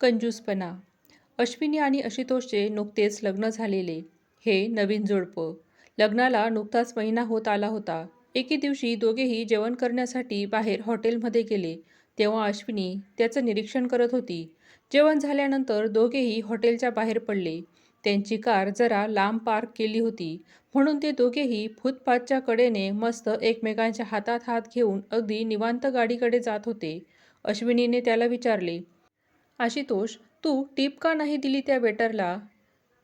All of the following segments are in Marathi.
कंजूसपणा. अश्विनी आणि आशुतोषचे नुकतेच लग्न झालेले. हे नवीन जोडपं. लग्नाला नुकताच महिना होत आला होता. एके दिवशी दोघेही जेवण करण्यासाठी बाहेर हॉटेलमध्ये गेले. तेव्हा अश्विनी त्याचं निरीक्षण करत होती. जेवण झाल्यानंतर दोघेही हॉटेलच्या बाहेर पडले. त्यांची कार जरा लांब पार्क केली होती. म्हणून ते दोघेही फुटपाथच्या कडेने मस्त एकमेकांच्या हातात हात घेऊन अगदी निवांत गाडीकडे जात होते. अश्विनीने त्याला विचारले आशुतोष तू टीप का नाही दिली त्या वेटरला?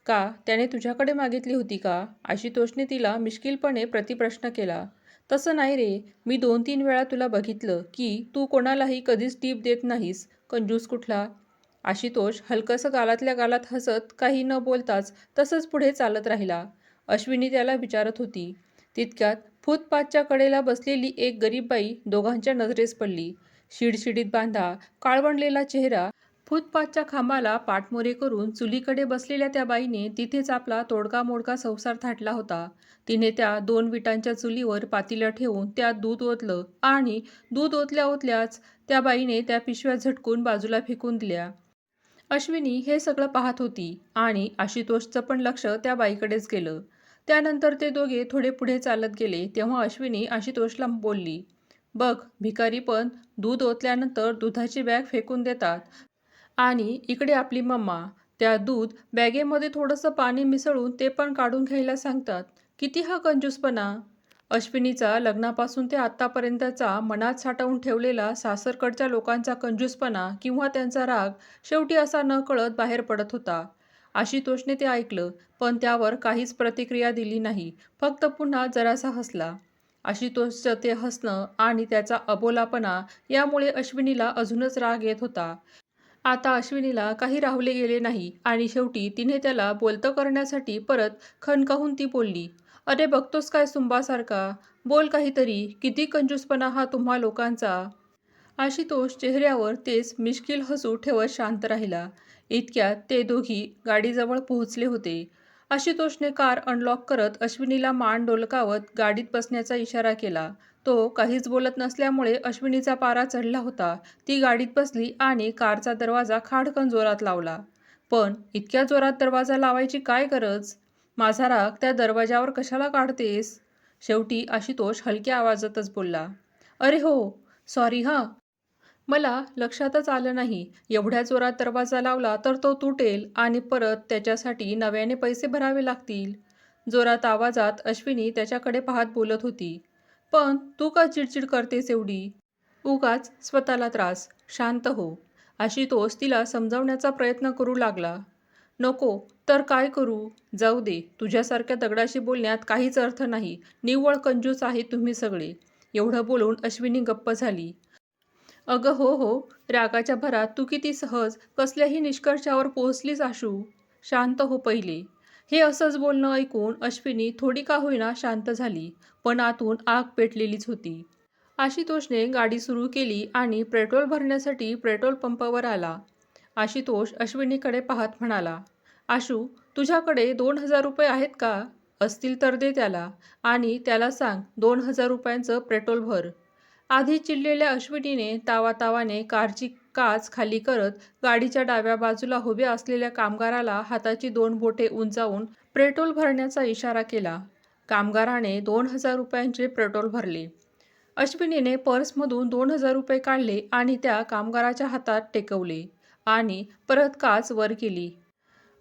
का त्याने तुझ्याकडे मागितली होती का? आशुतोषने तिला मिश्किलपणे प्रतिप्रश्न केला. तसं नाही रे मी दोन तीन वेळा तुला बघितलं की तू कोणालाही कधीच टीप देत नाहीस. कंजूस कुठला? आशुतोष हलकसं गालातल्या गालात हसत काही न बोलताच तसंच पुढे चालत राहिला. अश्विनी त्याला विचारत होती. तितक्यात फुटपाथच्या कडेला बसलेली एक गरीब बाई दोघांच्या नजरेस पडली. शिडशिडीत बांधा काळवंडलेला चेहरा फुटपाथच्या खांबाला पाठमोरे करून चुलीकडे बसलेल्या त्या बाईने तिथेच आपला तोडका मोडका संसार थाटला होता. तिने त्या दोन विटांच्या चुलीवर पातीला ठेवून त्यात दूध ओतलं आणि दूध ओतल्या ओतल्याच त्या बाईने त्या पिशव्या झटकून बाजूला फेकून दिल्या. अश्विनी हे सगळं पाहत होती आणि आशुतोषचं पण लक्ष त्या बाईकडेच गेलं. त्यानंतर ते दोघे थोडे पुढे चालत गेले तेव्हा अश्विनी आशुतोषला बोलली बघ भिकारी पण दूध ओतल्यानंतर दुधाची बॅग फेकून देतात. आणि इकडे आपली मम्मा त्या दूध बॅगेमध्ये थोडंसं पाणी मिसळून ते पण काढून घ्यायला सांगतात किती हा कंजूसपणा? अश्विनीचा लग्नापासून ते आत्तापर्यंतचा मनात साठवून ठेवलेला सासरकडच्या लोकांचा कंजूसपणा किंवा त्यांचा राग शेवटी असा न कळत बाहेर पडत होता. आशुतोषने ते ऐकलं पण त्यावर काहीच प्रतिक्रिया दिली नाही फक्त पुन्हा जरासा हसला. आशुतोषचं ते हसणं आणि त्याचा अबोलापणा यामुळे अश्विनीला अजूनच राग येत होता. आता अश्विनीला काही राहुले गेले नाही आणि शेवटी तिने त्याला बोलतं करण्यासाठी परत खणकाहून ती बोलली अरे बघतोस काय सुंबासारखा? बोल काहीतरी किती कंजूसपणा हा तुम्हा लोकांचा. आशुतोष चेहऱ्यावर तेच मिश्किल हसू ठेवत शांत राहिला. इतक्यात ते दोघी गाडीजवळ पोहोचले होते. आशुतोषने कार अनलॉक करत अश्विनीला मान डोलकावत गाडीत बसण्याचा इशारा केला. तो काहीच बोलत नसल्यामुळे अश्विनीचा पारा चढला होता. ती गाडीत बसली आणि कारचा दरवाजा खाडकन जोरात लावला. पण इतक्या जोरात दरवाजा लावायची काय गरज? माझा राग त्या दरवाजावर कशाला काढतेस? शेवटी आशुतोष हलक्या आवाजातच बोलला. अरे हो सॉरी हां. मला लक्षातच आलं नाही. एवढ्या जोरात दरवाजा लावला तर तो तुटेल आणि परत त्याच्यासाठी नव्याने पैसे भरावे लागतील. जोरात आवाजात अश्विनी त्याच्याकडे पाहत बोलत होती. पण तू का चिडचिड करतेस एवढी? उगाच स्वतःला त्रास. शांत हो. अशी तो तिला समजावण्याचा प्रयत्न करू लागला. नको तर काय करू? जाऊ दे. तुझ्यासारख्या दगडाशी बोलण्यात काहीच अर्थ नाही. निव्वळ कंजूस आहे तुम्ही सगळे. एवढं बोलून अश्विनी गप्प झाली. अगं हो हो. रागाच्या भरात तू किती सहज कसल्याही निष्कर्षावर पोहोचलीस आशू. शांत हो पहिले. हे असंच बोलणं ऐकून अश्विनी थोडी का होईना शांत झाली पण आतून आग पेटलेलीच होती. आशुतोषने गाडी सुरू केली आणि पेट्रोल भरण्यासाठी पेट्रोल पंपावर आला. आशुतोष अश्विनीकडे पाहत म्हणाला आशू तुझ्याकडे दोन हजार रुपये आहेत का? असतील तर दे त्याला आणि त्याला सांग दोन हजार रुपयांचं पेट्रोल भर. आधी चिडलेल्या अश्विनीने तावातावाने कारची काच खाली करत गाडीच्या डाव्या बाजूला उभ्या असलेल्या कामगाराला हाताची दोन बोटे उंचावून पेट्रोल भरण्याचा इशारा केला. कामगाराने दोन हजार रुपयांचे पेट्रोल भरले. अश्विनीने पर्समधून दोन हजार रुपये काढले आणि त्या कामगाराच्या हातात टेकवले आणि परत काच वर केली.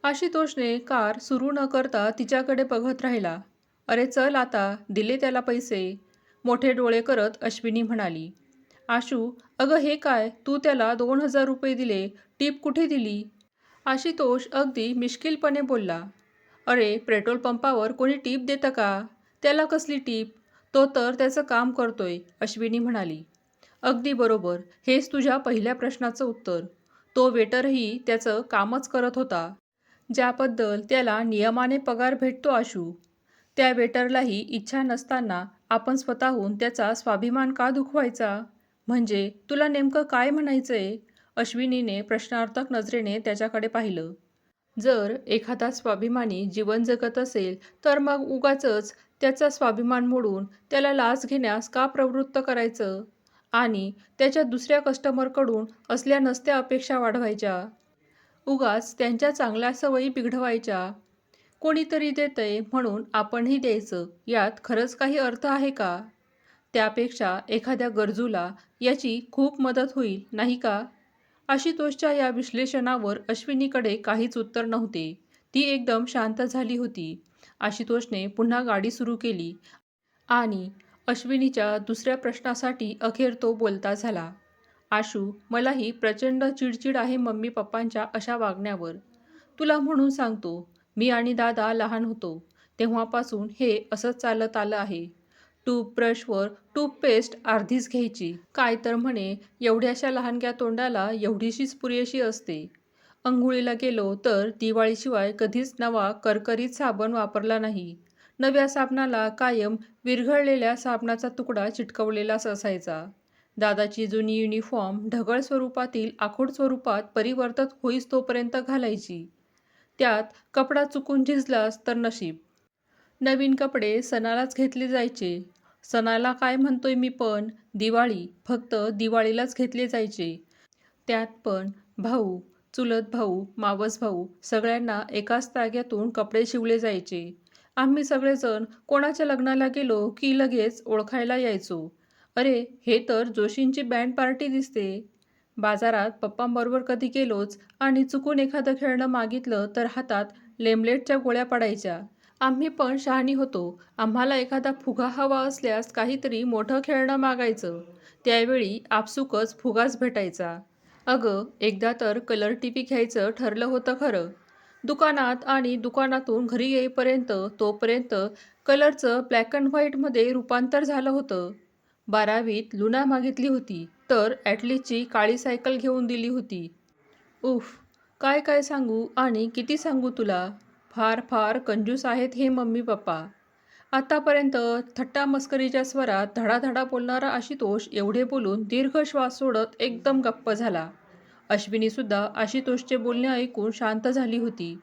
आशुतोषने कार सुरू न करता तिच्याकडे बघत राहिला. अरे चल आता दिले त्याला पैसे. मोठे डोळे करत अश्विनी म्हणाली. आशू अगं हे काय? तू त्याला दोन हजार रुपये दिले. टीप कुठे दिली? आशुतोष अगदी मिश्किलपणे बोलला. अरे पेट्रोल पंपावर कोणी टीप देतं का? त्याला कसली टीप? तो तर त्याचं काम करतोय अश्विनी म्हणाली. अगदी बरोबर. हेच तुझ्या पहिल्या प्रश्नाचं उत्तर. तो वेटरही त्याचं कामच करत होता. ज्याबद्दल त्याला नियमाने पगार भेटतो आशू. त्या वेटरलाही इच्छा नसताना आपण स्वतःहून त्याचा स्वाभिमान का दुखवायचा? म्हणजे तुला नेमकं काय म्हणायचंय? अश्विनीने प्रश्नार्थक नजरेने त्याच्याकडे पाहिलं. जर एखादा स्वाभिमानी जीवन जगत असेल तर मग उगाचच त्याचा स्वाभिमान मोडून त्याला लाच घेण्यास का प्रवृत्त करायचं? आणि त्याच्या दुसऱ्या कस्टमरकडून असल्या नसत्या अपेक्षा वाढवायच्या. उगाच त्यांच्या चांगल्या सवयी बिघडवायच्या. कोणीतरी देतंय म्हणून आपणही द्यायचं यात खरंच काही अर्थ आहे का? त्यापेक्षा एखाद्या गरजूला याची खूप मदत होईल नाही का? आशुतोषच्या या विश्लेषणावर अश्विनीकडे काहीच उत्तर नव्हते. ती एकदम शांत झाली होती. आशुतोषने पुन्हा गाडी सुरू केली आणि अश्विनीच्या दुसऱ्या प्रश्नासाठी अखेर तो बोलता झाला आशू मलाही प्रचंड चिडचिड आहे मम्मी पप्पांच्या अशा वागण्यावर. तुला म्हणून सांगतो मी आणि दादा लहान होतो. तेव्हापासून हे असंच चालत आलं आहे. टूथब्रशवर टूथपेस्ट अर्धीच घ्यायची. काय तर म्हणे एवढ्याशा लहानग्या तोंडाला एवढीशीच पुरेशी असते. अंघोळीला गेलो तर दिवाळीशिवाय कधीच नवा करकरीत साबण वापरला नाही. नव्या साबणाला कायम विरघळलेल्या साबणाचा तुकडा चिटकवलेलाच असायचा. दादाची जुनी युनिफॉर्म ढगळ स्वरूपातील आखूड स्वरूपात परिवर्तित होईस तोपर्यंत घालायची. त्यात कपडा चुकून झिजलास तर नशीब. नवीन कपडे सणालाच घेतले जायचे. सणाला काय म्हणतोय मी पण दिवाळी फक्त दिवाळीलाच घेतले जायचे. त्यात पण भाऊ चुलत भाऊ मावस भाऊ सगळ्यांना एकाच ताग्यातून कपडे शिवले जायचे. आम्ही सगळेजण कोणाच्या लग्नाला गेलो की लगेच ओळखायला यायचो. अरे हे तर जोशींची बँड पार्टी दिसते. बाजारात पप्पांबरोबर कधी गेलोच आणि चुकून एखादं खेळणं मागितलं तर हातात लेमलेटच्या गोळ्या पडायच्या. आम्ही पण शहाणी होतो. आम्हाला एखादा फुगा हवा असल्यास काहीतरी मोठं खेळणं मागायचं. त्यावेळी आपसुकच फुगाच भेटायचा. अगं एकदा तर कलर टी व्ही घ्यायचं ठरलं होतं खरं. दुकानात आणि दुकानातून घरी येईपर्यंत तोपर्यंत कलरचं ब्लॅक अँड व्हाईटमध्ये रूपांतर झालं होतं. बारावीत लुना मागितली होती तर ॲटलीची काळी सायकल घेऊन दिली होती. उफ काय काय सांगू आणि किती सांगू तुला? फार फार कंजूस आहेत हे मम्मी पप्पा. आत्तापर्यंत थट्टा मस्करीच्या स्वरात धडाधडा बोलणारा आशुतोष एवढे बोलून दीर्घ श्वास सोडत एकदम गप्प झाला. अश्विनीसुद्धा आशुतोषचे बोलणे ऐकून शांत झाली होती.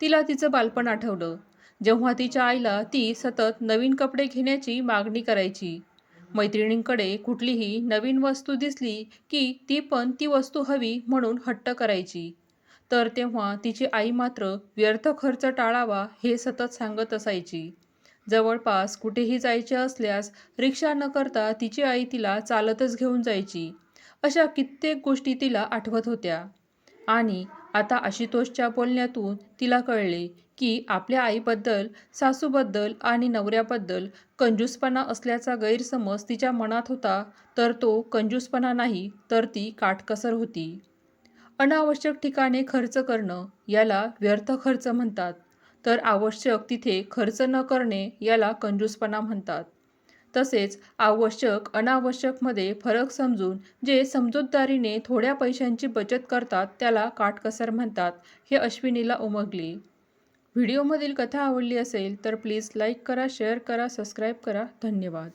तिला तिचं बालपण आठवलं. जेव्हा तिच्या आईला ती सतत नवीन कपडे घेण्याची मागणी करायची. मैत्रिणींकडे कुठलीही नवीन वस्तू दिसली की ती पण ती वस्तू हवी म्हणून हट्ट करायची. तर तेव्हा तिची आई मात्र व्यर्थ खर्च टाळावा हे सतत सांगत असायची. जवळपास कुठेही जायचे असल्यास रिक्षा न करता तिची आई तिला चालतच घेऊन जायची. अशा कित्येक गोष्टी तिला आठवत होत्या. आणि आता आशुतोषच्या बोलण्यातून तिला कळले की आपल्या आईबद्दल सासूबद्दल आणि नवऱ्याबद्दल कंजूसपणा असल्याचा गैरसमज तिच्या मनात होता तर तो कंजूसपणा नाही तर ती काटकसर होती. अनावश्यक ठिकाणे खर्च करणं याला व्यर्थ खर्च म्हणतात. तर आवश्यक तिथे खर्च न करणे याला कंजूसपणा म्हणतात. तसेच आवश्यक अनावश्यकमध्ये फरक समजून जे समजूतदारीने थोड्या पैशांची बचत करतात त्याला काटकसर म्हणतात हे अश्विनीला उमगले. व्हिडिओमधील कथा आवडली असेल तर प्लीज लाईक करा शेअर करा सबस्क्राईब करा. धन्यवाद.